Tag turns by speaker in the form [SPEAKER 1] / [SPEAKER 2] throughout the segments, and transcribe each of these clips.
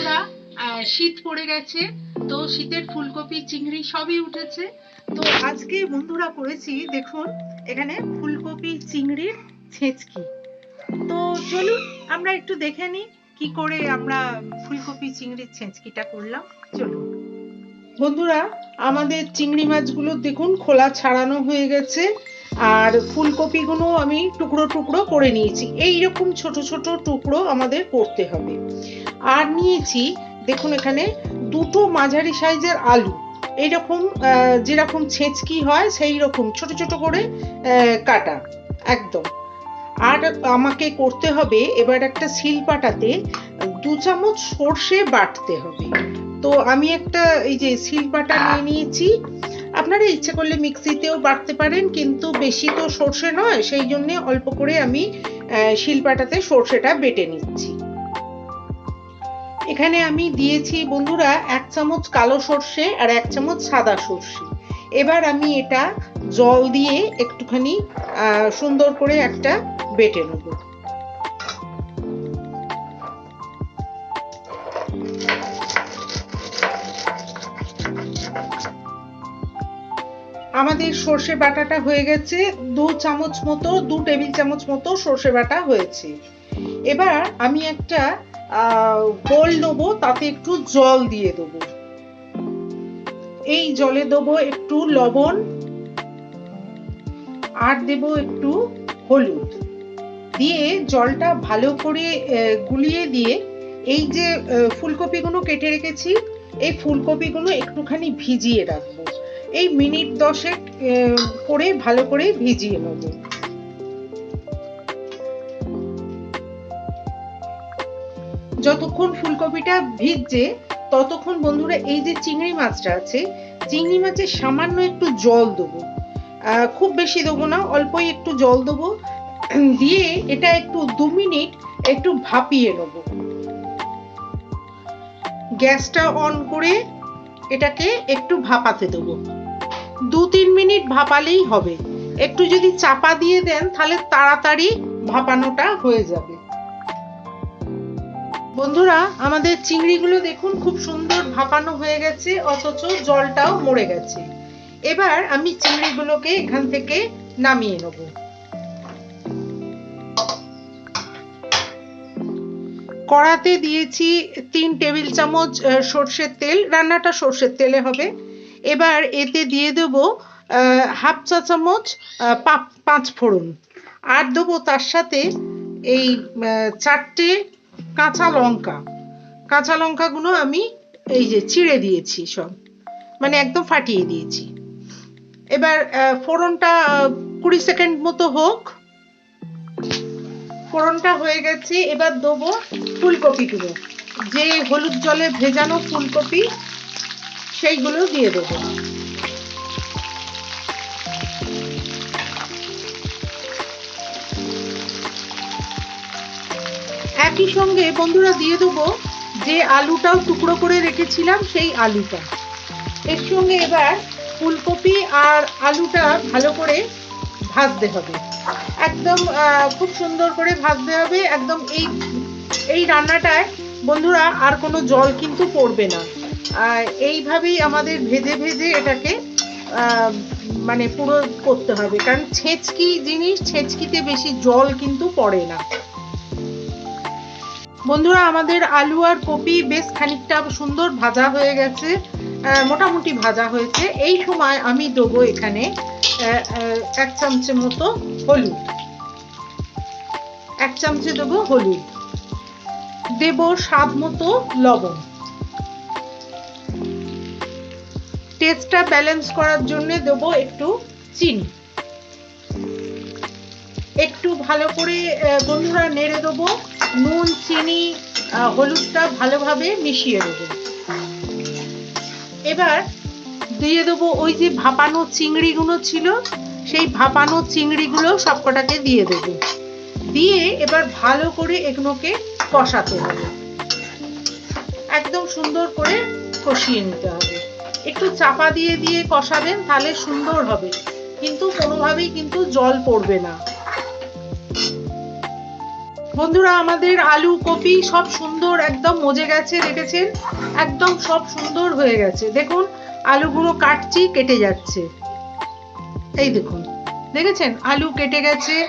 [SPEAKER 1] বন্ধুরা শীত পড়ে গেছে, তো শীতের ফুলকপি, চিংড়ি সবই উঠেছে। তো আজকে বন্ধুরা করেছি, দেখুন, এখানে ফুলকপি, চিংড়ির ছেঁচকি। তো চলুন, আমরা একটু দেখে নিই, কি করে আমরা ফুলকপি, চিংড়ির ছেঁচকিটা করলাম। চলুন। বন্ধুরা, আমাদের চিংড়ি মাছগুলো দেখুন, খোলা ছাড়ানো হয়ে গেছে। আর ফুলকপিগুলো আমি টুকরো টুকরো করে নিয়েছি। এই রকম ছোট ছোট টুকরো আমাদের করতে হবে। আর নিয়েছি, দেখুন এখানে দুটো মাঝারি সাইজের আলু। এইরকম যেরকম ছেঁচকি হয় সেই রকম ছোট ছোট করে কাটা, একদম। আর আমাকে করতে হবে এবার একটা শিলপাটাতে দু চামচ সর্ষে বাটতে হবে। তো আমি একটা এই যে শিলপাটা নিয়ে নিয়েছি আপনারা ইচ্ছে করলে মিক্সিতেও বাটতে পারেন, কিন্তু বেশি তো সর্ষে নয়, সেই জন্য অল্প করে আমি শিলপাটাতে সর্ষেটা বেটে নিচ্ছি। এখানে আমি দিয়েছি বন্ধুরা এক চামচ কালো সর্ষে আর এক চামচ সাদা সর্ষে। এবার আমি এটা জল দিয়ে একটুখানি সুন্দর করে একটা বেটে নেব। আমাদের সর্ষে বাটাটা হয়ে গেছে দু চামচ মতো, দু টেবিল চামচ মতো সর্ষে বাটা হয়েছে। এবার আমি একটা বোল নেব, তাতে একটু জল দিয়ে দেবো। এই জলে দেবো একটু লবণ, আর দেবো একটু হলুদ। দিয়ে জলটা ভালো করে গুলিয়ে দিয়ে এই যে ফুলকপিগুলো কেটে রেখেছি, এই ফুলকপিগুলো একটুখানি ভিজিয়ে রাখব। এই মিনিট দশেক করে ভালো করে ভিজিয়ে নেব। যতক্ষণ ফুলকপিটা ভিজছে, ততক্ষণ বন্ধুরা এই যে চিংড়ি মাছটা আছে, চিংড়ি মাছে সামান্য একটু জল দেবো। খুব বেশি দেবো না, অল্পই একটু জল দেবো। দিয়ে এটা একটু দু মিনিট একটু ভাপিয়ে নেব। গ্যাসটা অন করে এটাকে একটু ভাপাতে দেবো। দু তিন মিনিট ভাপালেই হবে। একটু যদি চাপা দিয়ে দেন, তাহলে তাড়াতাড়ি ভাপানোটা হয়ে যাবে। বন্ধুরা, আমাদের চিংড়িগুলো দেখুন, খুব সুন্দর ভাপানো হয়ে গেছে, অথচ জলটাও মরে গেছে। এবার আমি চিংড়িগুলোকে এখান থেকে নামিয়ে নেব। কড়াতে দিয়েছি তিন টেবিল চামচ সর্ষের তেল। রান্নাটা সর্ষের তেলে হবে। এবার এতে দিয়ে দেব হাফ চা চামচ পাঁচ ফোড়ন। আর দেবো তার সাথে এই চারটে কাঁচা লঙ্কা। কাঁচা লঙ্কাগুলো আমি এই যে চিড়ে দিয়েছি সব মানে একদম ফাটিয়ে দিয়েছি। এবার ফোড়নটা কুড়ি সেকেন্ড মতো হোক। ফোড়নটা হয়ে গেছে, এবার দেবো ফুলকপিগুলো। যে হলুদ জলে ভেজানো ফুলকপি সেইগুলো দিয়ে দেবো। একই সঙ্গে বন্ধুরা দিয়ে দেবো যে আলুটাও টুকরো করে রেখেছিলাম, সেই আলুটা। এর সঙ্গে এবার ফুলকপি আর আলুটা ভালো করে ভাজতে হবে। একদম খুব সুন্দর করে ভাজতে হবে। একদম এই এই রান্নাটায় বন্ধুরা আর কোনো জল কিন্তু পড়বে না। আহ, এইভাবেই আমাদের ভেজে ভেজে এটাকে মানে পুরো করতে হবে। কারণ ছেঁচকি জিনিস ছেঁচকিতে বেশি জল কিন্তু পড়ে না। বন্ধুরা আমাদের আলু আর কপি বেশ খানিকটা সুন্দর ভাজা হয়ে গেছে মোটামুটি ভাজা হয়েছে। এই সময় আমি দেবো এখানে এক চামচের মতো হলুদ। এক চামচে দেবো হলুদ। দেব স্বাদ মতো লবণ। টেস্টটা ব্যালেন্স করার জন্য দেবো একটু চিনি। একটু ভালো করে বন্ধুরা নেড়ে দেবো। নুন, চিনি হলুদটা ভালোভাবে মিশিয়ে দেবো। এবার দিয়ে দেবো ওই যে ভাপানো চিংড়িগুলো ছিল, সেই ভাপানো চিংড়িগুলো সবকটাকে দিয়ে দেবো। দিয়ে এবার ভালো করে এগুলোকে কষাতে হবে। একদম সুন্দর করে কষিয়ে নিতে হবে। একটু চাপা দিয়ে দিয়ে কষাবেন, তাহলে সুন্দর হবে। কিন্তু কোনোভাবেই কিন্তু জল পড়বে না। বন্ধুরা, আমাদের আলু, কপি সব সুন্দর একদম মজে গেছে, দেখেছেন? একদম সব সুন্দর হয়ে গেছে। দেখুন, আলুগুলো কাটছি, কেটে যাচ্ছে। এই দেখুন, দেখেছেন? আলু কেটে গেছে,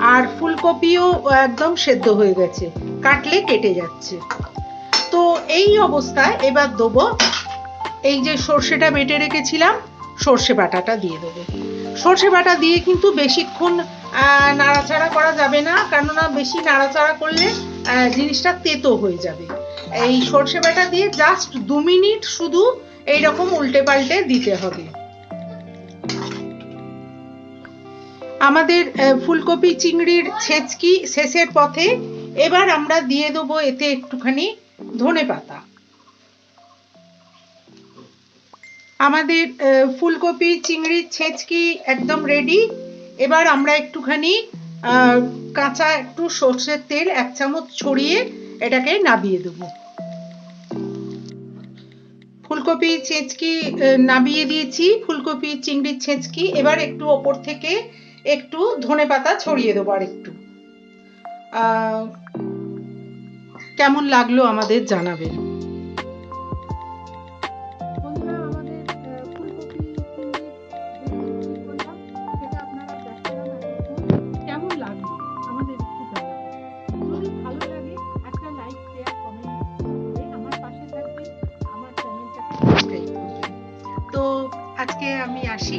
[SPEAKER 1] আর ফুলকপিও একদম সেদ্ধ হয়ে গেছে। কাটলে কেটে যাচ্ছে। তো এই অবস্থায় এবার দেবো এই যে সর্ষেটা বেটে রেখেছিলাম, সর্ষে বাটাটা দিয়ে দেবো। সর্ষে বাটা দিয়ে কিন্তু বেশিক্ষণ নাড়াচাড়া করা যাবে না, কেননা বেশি নাড়াচাড়া করলে জিনিসটা তেতো হয়ে যাবে। এই সর্ষে বাটা দিয়ে জাস্ট দু মিনিট শুধু এইরকম উল্টে পাল্টে দিতে হবে। আমাদের ফুলকপি চিংড়ির ছেচকি শেষের পথে এবার আমরা দিয়ে দেবো এতে একটুখানি ধনে পাতা আমাদের ফুলকপি চিংড়ির ছেচকি একদম রেডি এবার আমরা একটুখানি কাঁচা একটু সর্ষের তেল এক চামচ ছড়িয়ে এটাকে নাবিয়ে দেবো। ফুলকপি, ছেঁচকি নাবিয়ে দিয়েছি। ফুলকপি চিংড়ির ছেঁচকি, এবার একটু ওপর থেকে একটু ধনে পাতা ছড়িয়ে দেবো আর একটু কেমন লাগল আমাদের জানাবেন। আজকে আমি আসি।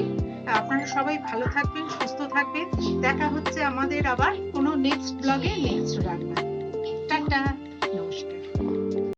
[SPEAKER 1] আপনারা সবাই ভালো থাকবেন, সুস্থ থাকবেন। দেখা হচ্ছে আমাদের আবার কোনো নেক্সট ব্লগে নেক্সট রান্না টাটা।